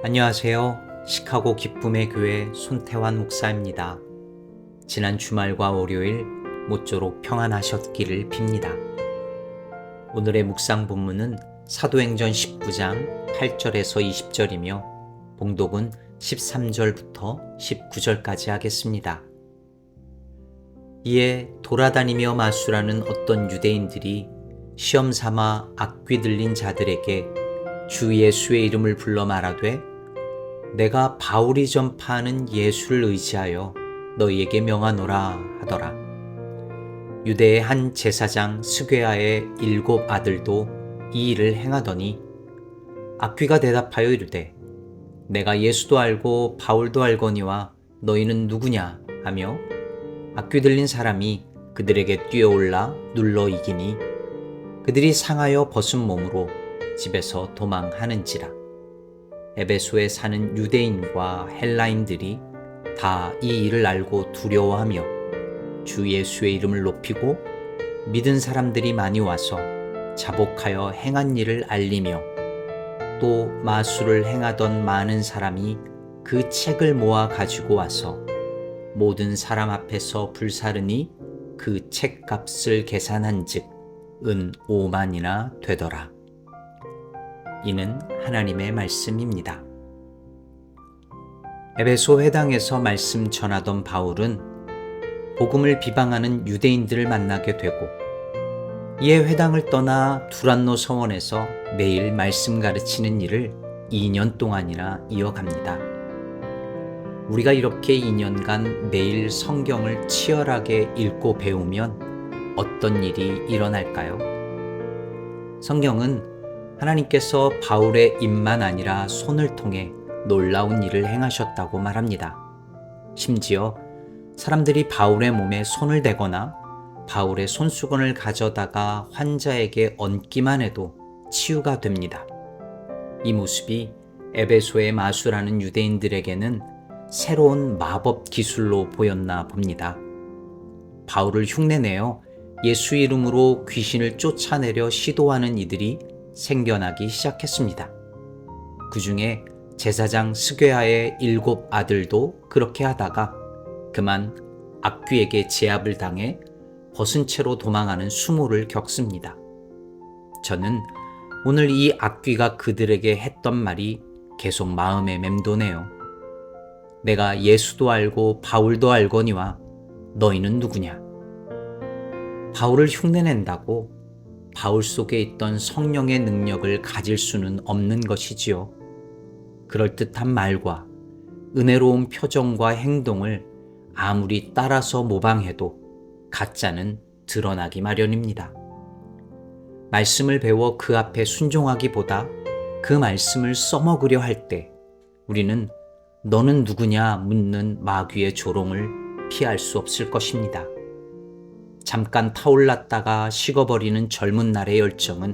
안녕하세요. 시카고 기쁨의 교회 손태환 목사입니다. 지난 주말과 월요일 모쪼록 평안하셨기를 빕니다. 오늘의 묵상 본문은 사도행전 19장 8절에서 20절이며 봉독은 13절부터 19절까지 하겠습니다. 이에 돌아다니며 마수라는 어떤 유대인들이 시험 삼아 악귀 들린 자들에게 주 예수의 이름을 불러 말하되 내가 바울이 전파하는 예수를 의지하여 너희에게 명하노라 하더라. 유대의 한 제사장 스괴아의 일곱 아들도 이 일을 행하더니 악귀가 대답하여 이르되 내가 예수도 알고 바울도 알거니와 너희는 누구냐 하며 악귀 들린 사람이 그들에게 뛰어올라 눌러 이기니 그들이 상하여 벗은 몸으로 집에서 도망하는지라. 에베소에 사는 유대인과 헬라인들이 다 이 일을 알고 두려워하며 주 예수의 이름을 높이고 믿은 사람들이 많이 와서 자복하여 행한 일을 알리며 또 마술을 행하던 많은 사람이 그 책을 모아 가지고 와서 모든 사람 앞에서 불사르니 그 책값을 계산한즉 은 5만이나 되더라. 이는 하나님의 말씀입니다. 에베소 회당에서 말씀 전하던 바울은 복음을 비방하는 유대인들을 만나게 되고 이에 회당을 떠나 두란노 서원에서 매일 말씀 가르치는 일을 2년 동안이나 이어갑니다. 우리가 이렇게 2년간 매일 성경을 치열하게 읽고 배우면 어떤 일이 일어날까요? 성경은 하나님께서 바울의 입만 아니라 손을 통해 놀라운 일을 행하셨다고 말합니다. 심지어 사람들이 바울의 몸에 손을 대거나 바울의 손수건을 가져다가 환자에게 얹기만 해도 치유가 됩니다. 이 모습이 에베소의 마수라는 유대인들에게는 새로운 마법 기술로 보였나 봅니다. 바울을 흉내내어 예수 이름으로 귀신을 쫓아내려 시도하는 이들이 생겨나기 시작했습니다. 그 중에 제사장 스괴아의 일곱 아들도 그렇게 하다가 그만 악귀에게 제압을 당해 벗은 채로 도망하는 수모를 겪습니다. 저는 오늘 이 악귀가 그들에게 했던 말이 계속 마음에 맴도네요. 내가 예수도 알고 바울도 알거니와 너희는 누구냐? 바울을 흉내낸다고 바울 속에 있던 성령의 능력을 가질 수는 없는 것이지요. 그럴듯한 말과 은혜로운 표정과 행동을 아무리 따라서 모방해도 가짜는 드러나기 마련입니다. 말씀을 배워 그 앞에 순종하기보다 그 말씀을 써먹으려 할 때 우리는 너는 누구냐 묻는 마귀의 조롱을 피할 수 없을 것입니다. 잠깐 타올랐다가 식어버리는 젊은 날의 열정은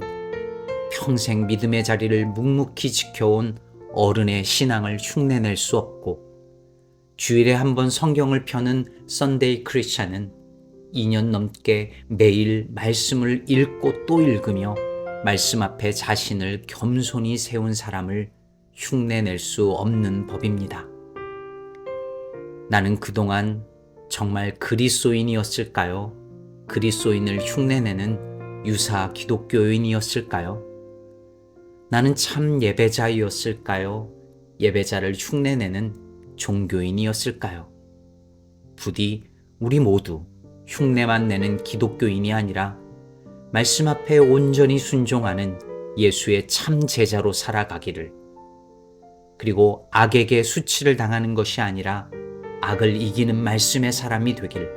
평생 믿음의 자리를 묵묵히 지켜온 어른의 신앙을 흉내낼 수 없고 주일에 한 번 성경을 펴는 썬데이 크리스찬은 2년 넘게 매일 말씀을 읽고 또 읽으며 말씀 앞에 자신을 겸손히 세운 사람을 흉내낼 수 없는 법입니다. 나는 그동안 정말 그리스도인이었을까요? 그리스도인을 흉내내는 유사 기독교인이었을까요? 나는 참 예배자이었을까요? 예배자를 흉내내는 종교인이었을까요? 부디 우리 모두 흉내만 내는 기독교인이 아니라 말씀 앞에 온전히 순종하는 예수의 참 제자로 살아가기를 그리고 악에게 수치를 당하는 것이 아니라 악을 이기는 말씀의 사람이 되길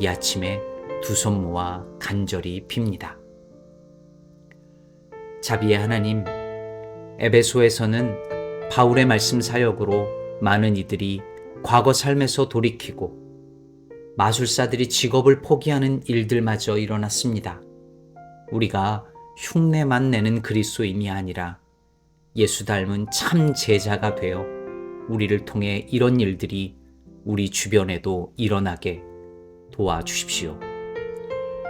이 아침에 두 손 모아 간절히 빕니다. 자비의 하나님, 에베소에서는 바울의 말씀 사역으로 많은 이들이 과거 삶에서 돌이키고 마술사들이 직업을 포기하는 일들마저 일어났습니다. 우리가 흉내만 내는 그리스도인이 아니라 예수 닮은 참 제자가 되어 우리를 통해 이런 일들이 우리 주변에도 일어나게 도와주십시오.